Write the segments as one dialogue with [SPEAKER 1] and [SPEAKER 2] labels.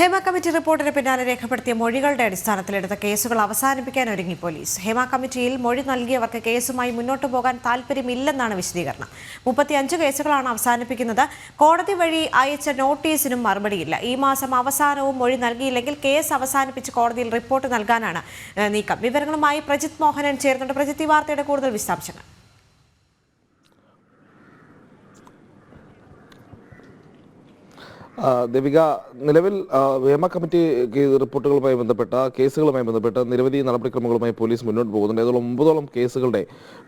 [SPEAKER 1] Hema committee റിപ്പോർട്ടിന് പിന്നാലെ രേഖപ്പെടുത്തിയ മൊഴികളുടെ അടിസ്ഥാനത്തിലെടുത്ത കേസുകൾ അവസാനിപ്പിക്കാൻ ഒരുങ്ങി പോലീസ്. ഹേമ കമ്മിറ്റിയിൽ മൊഴി നൽകിയവർക്ക് കേസുമായി മുന്നോട്ടു പോകാൻ താല്പര്യമില്ലെന്നാണ് വിശദീകരണം. മുപ്പത്തിയഞ്ച് കേസുകളാണ് അവസാനിപ്പിക്കുന്നത്. കോടതി വഴി അയച്ച നോട്ടീസിനും മറുപടിയില്ല. ഈ മാസം അവസാനവും മൊഴി നൽകിയില്ലെങ്കിൽ കേസ് അവസാനിപ്പിച്ച് കോടതിയിൽ റിപ്പോർട്ട് നൽകാനാണ് നീക്കം. വിവരങ്ങളുമായി പ്രജിത് മോഹനൻ ചേർന്നുണ്ട് പ്രജിത് ഈ വാർത്തയുടെ കൂടുതൽ വിശദാംശങ്ങൾ.
[SPEAKER 2] ദേവിക നിലവിൽ വേമ കമ്മിറ്റി റിപ്പോർട്ടുകളുമായി ബന്ധപ്പെട്ട കേസുകളുമായി ബന്ധപ്പെട്ട നിരവധി നടപടിക്രമങ്ങളുമായി പോലീസ് മുന്നോട്ട് പോകുന്നുണ്ട്. ഏതോളം ഒമ്പതോളം കേസുകളുടെ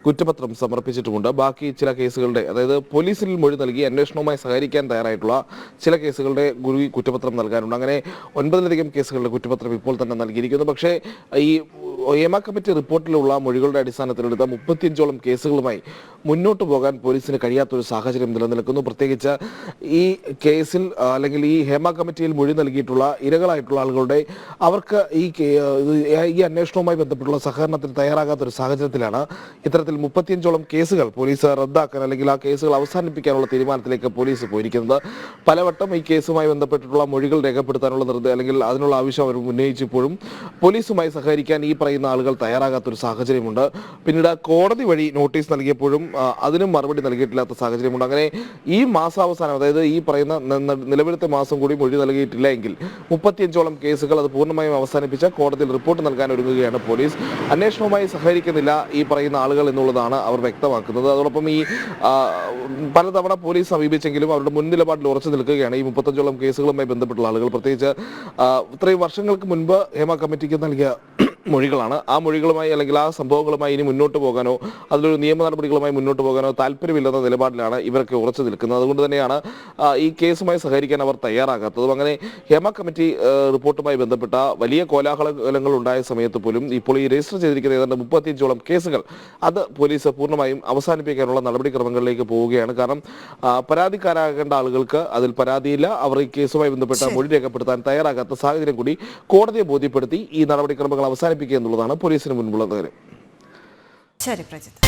[SPEAKER 2] കുറ്റപത്രം സമർപ്പിച്ചിട്ടുമുണ്ട്. ബാക്കി ചില കേസുകളുടെ അതായത് പോലീസിൽ മൊഴി നൽകി അന്വേഷണവുമായി സഹകരിക്കാൻ തയ്യാറായിട്ടുള്ള ചില കേസുകളുടെ ഗുരു കുറ്റപത്രം നൽകാനുണ്ട്. അങ്ങനെ ഒൻപതിലധികം കേസുകളുടെ കുറ്റപത്രം ഇപ്പോൾ തന്നെ നൽകിയിരിക്കുന്നു. പക്ഷേ ഈ ഹേമ കമ്മിറ്റി റിപ്പോർട്ടിലുള്ള മൊഴികളുടെ അടിസ്ഥാനത്തിലെടുത്ത മുപ്പത്തിയഞ്ചോളം കേസുകളുമായി മുന്നോട്ട് പോകാൻ പോലീസിന് കഴിയാത്തൊരു സാഹചര്യം നിലനിൽക്കുന്നു. പ്രത്യേകിച്ച് ഈ കേസിൽ അല്ലെങ്കിൽ ഈ ഹേമ കമ്മിറ്റിയിൽ മൊഴി നൽകിയിട്ടുള്ള ഇരകളായിട്ടുള്ള ആളുകളുടെ അവർക്ക് ഈ ഈ അന്വേഷണവുമായി ബന്ധപ്പെട്ടുള്ള സഹകരണത്തിന് തയ്യാറാകാത്ത ഒരു സാഹചര്യത്തിലാണ് ഇത്തരത്തിൽ മുപ്പത്തിയഞ്ചോളം കേസുകൾ പോലീസ് റദ്ദാക്കാൻ അല്ലെങ്കിൽ ആ കേസുകൾ അവസാനിപ്പിക്കാനുള്ള തീരുമാനത്തിലേക്ക് പോലീസ് പോയിരിക്കുന്നത്. പലവട്ടം ഈ കേസുമായി ബന്ധപ്പെട്ടിട്ടുള്ള മൊഴികൾ രേഖപ്പെടുത്താനുള്ള നിർദ്ദേശം അല്ലെങ്കിൽ അതിനുള്ള ആവശ്യം അവർ ഉന്നയിച്ചപ്പോഴും പോലീസുമായി സഹകരിക്കാൻ ഈ ആളുകൾ തയ്യാറാകാത്തൊരു സാഹചര്യമുണ്ട്. പിന്നീട് കോടതി വഴി നോട്ടീസ് നൽകിയപ്പോഴും അതിനും മറുപടി നൽകിയിട്ടില്ലാത്ത സാഹചര്യമുണ്ട്. അങ്ങനെ ഈ മാസാവസാനം അതായത് ഈ പറയുന്ന നിലവിലത്തെ മാസം കൂടി മൊഴി നൽകിയിട്ടില്ല എങ്കിൽ മുപ്പത്തിയഞ്ചോളം കേസുകൾ അത് പൂർണമായും അവസാനിപ്പിച്ച കോടതിയിൽ റിപ്പോർട്ട് നൽകാൻ ഒരുങ്ങുകയാണ് പോലീസ്. അന്വേഷണവുമായി സഹകരിക്കുന്നില്ല ഈ പറയുന്ന ആളുകൾ എന്നുള്ളതാണ് അവർ വ്യക്തമാക്കുന്നത്. അതോടൊപ്പം ഈ പലതവണ പോലീസ് സമീപിച്ചെങ്കിലും അവരുടെ മുൻ നിലപാടിൽ ഉറച്ചു നിൽക്കുകയാണ് ഈ മുപ്പത്തഞ്ചോളം കേസുകളുമായി ബന്ധപ്പെട്ടുള്ള ആളുകൾ. പ്രത്യേകിച്ച് ഇത്രയും വർഷങ്ങൾക്ക് മുൻപ് ഹേമ കമ്മിറ്റിക്ക് നൽകിയ മൊഴികളാണ്. ആ മൊഴികളുമായി അല്ലെങ്കിൽ ആ സംഭവങ്ങളുമായി ഇനി മുന്നോട്ട് പോകാനോ അതിലൊരു നിയമ നടപടികളുമായി മുന്നോട്ട് പോകാനോ താല്പര്യമില്ലെന്ന നിലപാടിലാണ് ഇവരൊക്കെ ഉറച്ചു നിൽക്കുന്നത്. അതുകൊണ്ട് തന്നെയാണ് ഈ കേസുമായി സഹകരിക്കാൻ അവർ തയ്യാറാകാത്തതും. അങ്ങനെ ഹേമ കമ്മിറ്റി റിപ്പോർട്ടുമായി ബന്ധപ്പെട്ട വലിയ കോലാഹലങ്ങൾ ഉണ്ടായ സമയത്ത് പോലും ഇപ്പോൾ ഈ രജിസ്റ്റർ ചെയ്തിരിക്കുന്ന ഏതാണ്ട് മുപ്പത്തിയഞ്ചോളം കേസുകൾ അത് പോലീസ് പൂർണമായും അവസാനിപ്പിക്കാനുള്ള നടപടിക്രമങ്ങളിലേക്ക് പോവുകയാണ്. കാരണം പരാതിക്കാരാകേണ്ട ആളുകൾക്ക് അതിൽ പരാതിയില്ല. അവർ ഈ കേസുമായി ബന്ധപ്പെട്ട മൊഴി രേഖപ്പെടുത്താൻ തയ്യാറാകാത്ത സാഹചര്യം കൂടി കോടതിയെ ബോധ്യപ്പെടുത്തി ഈ നടപടിക്രമങ്ങൾ അവസാനിപ്പിക്കുക എന്നുള്ളതാണ് പോലീസിന് മുൻപുള്ള കാര്യം.
[SPEAKER 1] ശരി പ്രജിത്ത്.